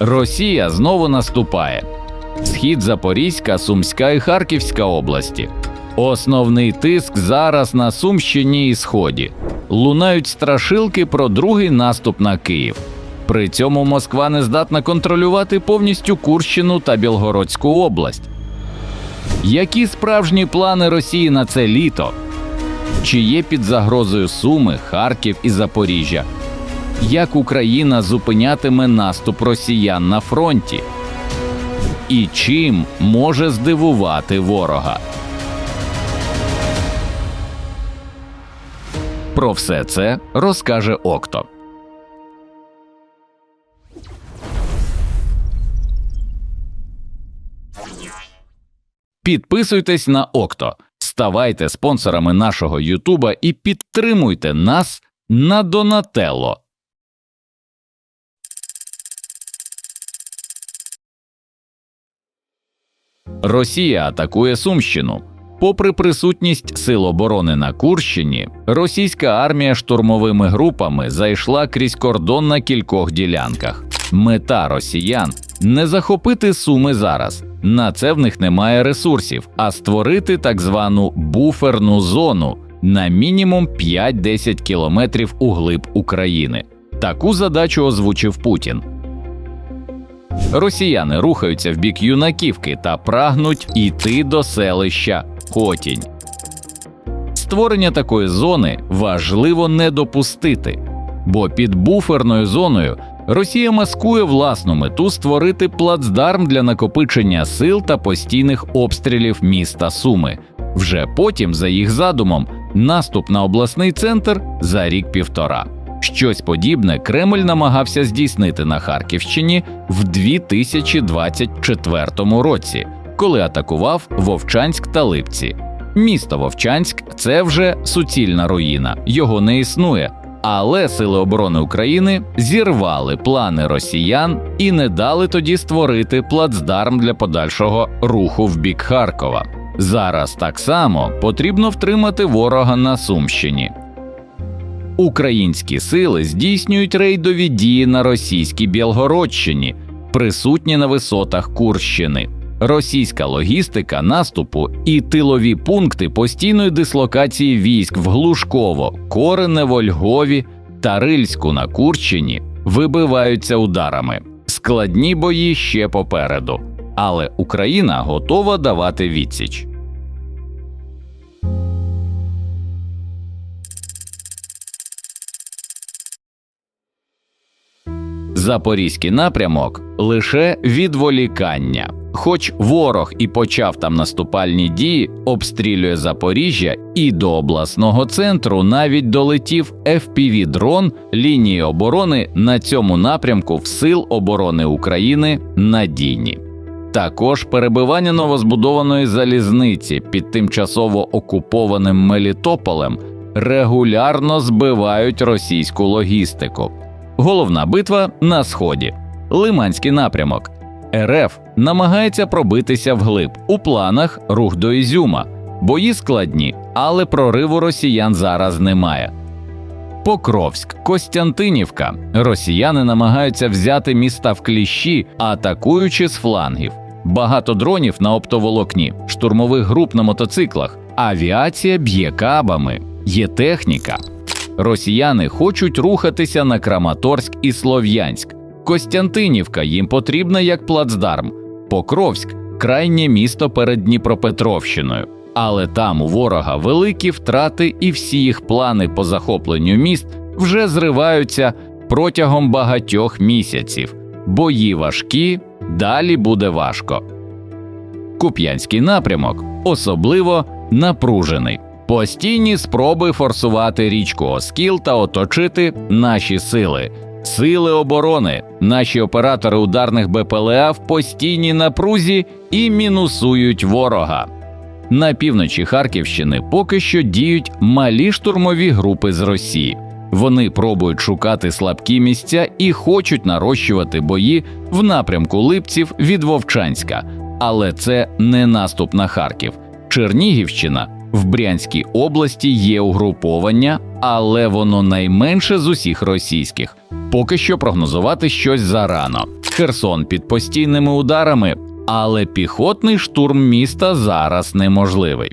Росія знову наступає. Схід Запорізька, Сумська і Харківська області. Основний тиск зараз на Сумщині і Сході. Лунають страшилки про другий наступ на Київ. При цьому Москва не здатна контролювати повністю Курщину та Білгородську область. Які справжні плани Росії на це літо? Чи є під загрозою Суми, Харків і Запоріжжя? Як Україна зупинятиме наступ росіян на фронті? І чим може здивувати ворога? Про все це розкаже Окто. Підписуйтесь на Окто, ставайте спонсорами нашого Ютуба і підтримуйте нас на Донателло. Росія атакує Сумщину. Попри присутність сил оборони на Курщині, російська армія штурмовими групами зайшла крізь кордон на кількох ділянках. Мета росіян не захопити суми зараз. На це в них немає ресурсів, а створити так звану буферну зону на мінімум 5-10 кілометрів у глиб України. Таку задачу озвучив Путін. Росіяни рухаються в бік юнаківки та прагнуть іти до селища Хотінь. Створення такої зони важливо не допустити, бо під буферною зоною Росія маскує власну мету створити плацдарм для накопичення сил та постійних обстрілів міста Суми. Вже потім, за їх задумом, наступ на обласний центр за рік-півтора. Щось подібне Кремль намагався здійснити на Харківщині в 2024 році, коли атакував Вовчанськ та Липці. Місто Вовчанськ це вже суцільна руїна, його не існує. Але Сили оборони України зірвали плани росіян і не дали тоді створити плацдарм для подальшого руху в бік Харкова. Зараз так само потрібно втримати ворога на Сумщині. Українські сили здійснюють рейдові дії на російській Білгородщині, присутні на висотах Курщини. Російська логістика наступу і тилові пункти постійної дислокації військ в Глушково, Коренево, Льгові та Рильську на Курщині вибиваються ударами. Складні бої ще попереду, але Україна готова давати відсіч. Запорізький напрямок лише відволікання. Хоч ворог і почав там наступальні дії, обстрілює Запоріжжя, і до обласного центру навіть долетів fpv дрон лінії оборони на цьому напрямку в Сил оборони України надійні. Також перебивання новозбудованої залізниці під тимчасово окупованим Мелітополем регулярно збивають російську логістику. Головна битва на сході, Лиманський напрямок. РФ намагається пробитися вглиб. У планах рух до Ізюма. Бої складні, але прориву росіян зараз немає. Покровськ, Костянтинівка. Росіяни намагаються взяти міста в кліщі, атакуючи з флангів. Багато дронів на оптоволокні, штурмових груп на мотоциклах, авіація б'є кабами, є техніка. Росіяни хочуть рухатися на Краматорськ і Слов'янськ. Костянтинівка їм потрібна як плацдарм. Покровськ крайнє місто перед Дніпропетровщиною. Але там у ворога великі втрати, і всі їх плани по захопленню міст вже зриваються протягом багатьох місяців. Бої важкі, далі буде важко. Куп'янський напрямок особливо напружений. Постійні спроби форсувати річку Оскіл та оточити наші сили. Сили оборони, наші оператори ударних БПЛА в постійній напрузі і мінусують ворога. На півночі Харківщини поки що діють малі штурмові групи з Росії. Вони пробують шукати слабкі місця і хочуть нарощувати бої в напрямку Липців від Вовчанська, але це не наступ на Харків. Чернігівщина в Брянській області є угруповання, але воно найменше з усіх російських. Поки що прогнозувати щось зарано. Херсон під постійними ударами, але піхотний штурм міста зараз неможливий.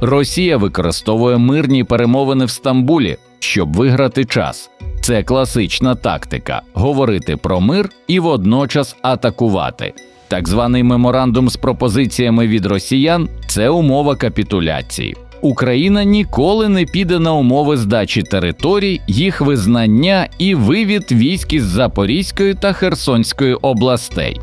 Росія використовує мирні перемовини в Стамбулі, щоб виграти час. Це класична тактика говорити про мир і водночас атакувати. Так званий меморандум з пропозиціями від росіян це умова капітуляції. Україна ніколи не піде на умови здачі територій, їх визнання і вивід військ із Запорізької та Херсонської областей.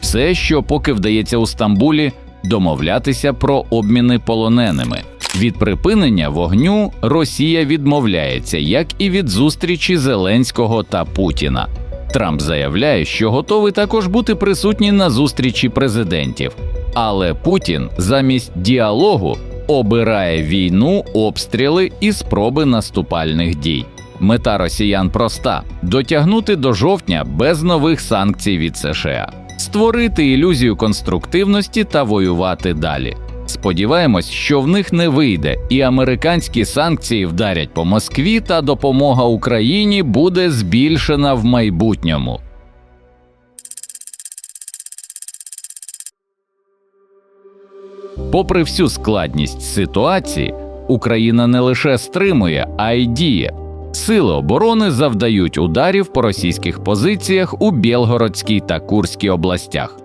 Все, що поки вдається у Стамбулі, домовлятися про обміни полоненими. Від припинення вогню Росія відмовляється, як і від зустрічі Зеленського та Путіна. Трамп заявляє, що готовий також бути присутній на зустрічі президентів. Але Путін замість діалогу обирає війну, обстріли і спроби наступальних дій. Мета росіян проста дотягнути до жовтня без нових санкцій від США, створити ілюзію конструктивності та воювати далі. Сподіваємось, що в них не вийде, і американські санкції вдарять по Москві, та допомога Україні буде збільшена в майбутньому. Попри всю складність ситуації, Україна не лише стримує, а й діє. Сили оборони завдають ударів по російських позиціях у Білгородській та Курській областях.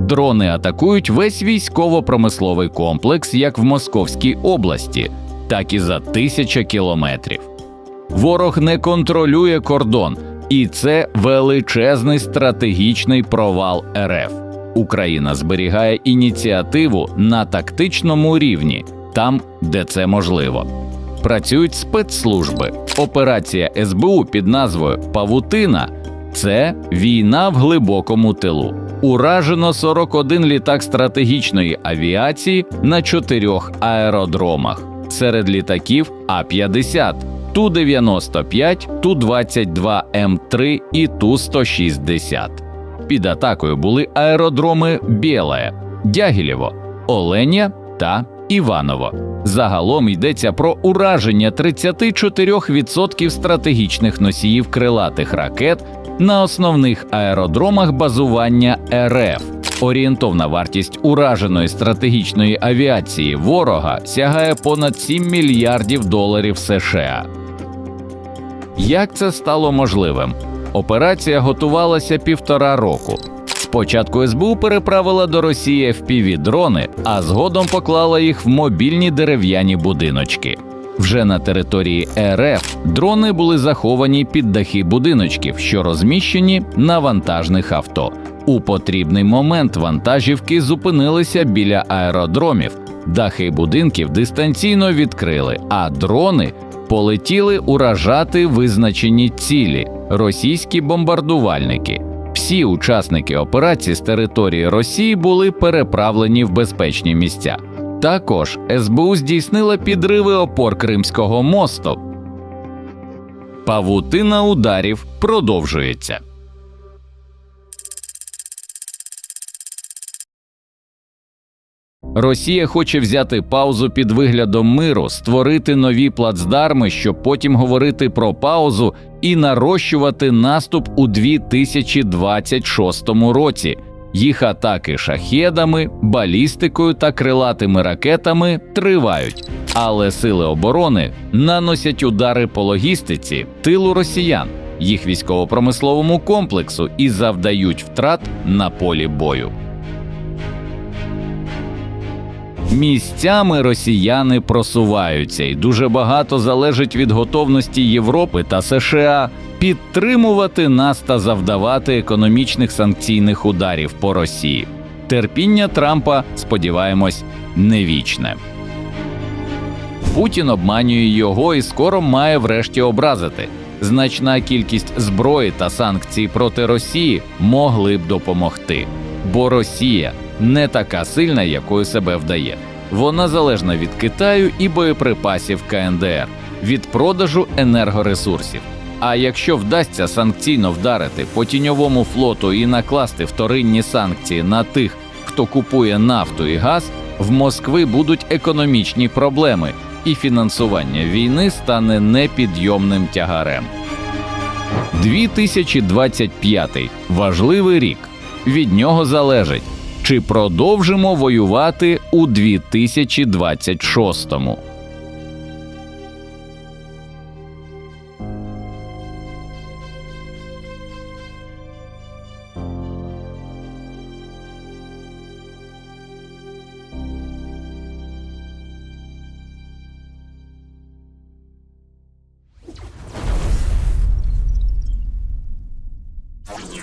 Дрони атакують весь військово-промисловий комплекс як в Московській області, так і за тисяча кілометрів. Ворог не контролює кордон, і це величезний стратегічний провал РФ. Україна зберігає ініціативу на тактичному рівні, там, де це можливо. Працюють спецслужби. Операція СБУ під назвою Павутина це війна в глибокому тилу. Уражено 41 літак стратегічної авіації на чотирьох аеродромах. Серед літаків А-50, Ту-95, Ту-22М3 і Ту-160. Під атакою були аеродроми Біле, Дягілєво, Оленя та Іваново. Загалом йдеться про ураження 34% стратегічних носіїв крилатих ракет на основних аеродромах базування РФ. Орієнтовна вартість ураженої стратегічної авіації ворога сягає понад 7 мільярдів доларів США. Як це стало можливим? Операція готувалася півтора року. Спочатку СБУ переправила до Росії fpv дрони, а згодом поклала їх в мобільні дерев'яні будиночки. Вже на території РФ дрони були заховані під дахи будиночків, що розміщені на вантажних авто. У потрібний момент вантажівки зупинилися біля аеродромів, дахи будинків дистанційно відкрили, а дрони полетіли уражати визначені цілі російські бомбардувальники. Всі учасники операції з території Росії були переправлені в безпечні місця. Також СБУ здійснила підриви опор Кримського мосту. Павутина ударів продовжується. Росія хоче взяти паузу під виглядом миру, створити нові плацдарми, щоб потім говорити про паузу і нарощувати наступ у 2026 році. Їх атаки шахедами, балістикою та крилатими ракетами тривають, але сили оборони наносять удари по логістиці тилу росіян, їх військово-промисловому комплексу і завдають втрат на полі бою. Місцями росіяни просуваються, і дуже багато залежить від готовності Європи та США підтримувати нас та завдавати економічних санкційних ударів по Росії. Терпіння Трампа, сподіваємось, не вічне. Путін обманює його і скоро має врешті образити. Значна кількість зброї та санкцій проти Росії могли б допомогти, бо Росія не така сильна, якою себе вдає. Вона залежна від Китаю і боєприпасів КНДР, від продажу енергоресурсів. А якщо вдасться санкційно вдарити по тіньовому флоту і накласти вторинні санкції на тих, хто купує нафту і газ, в Москви будуть економічні проблеми, і фінансування війни стане непідйомним тягарем. 2025 – важливий рік. Від нього залежить, чи продовжимо воювати у 2026-му.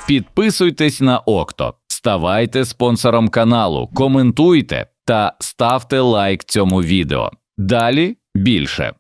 Підписуйтесь на Окто, ставайте спонсором каналу, коментуйте та ставте лайк цьому відео. Далі більше.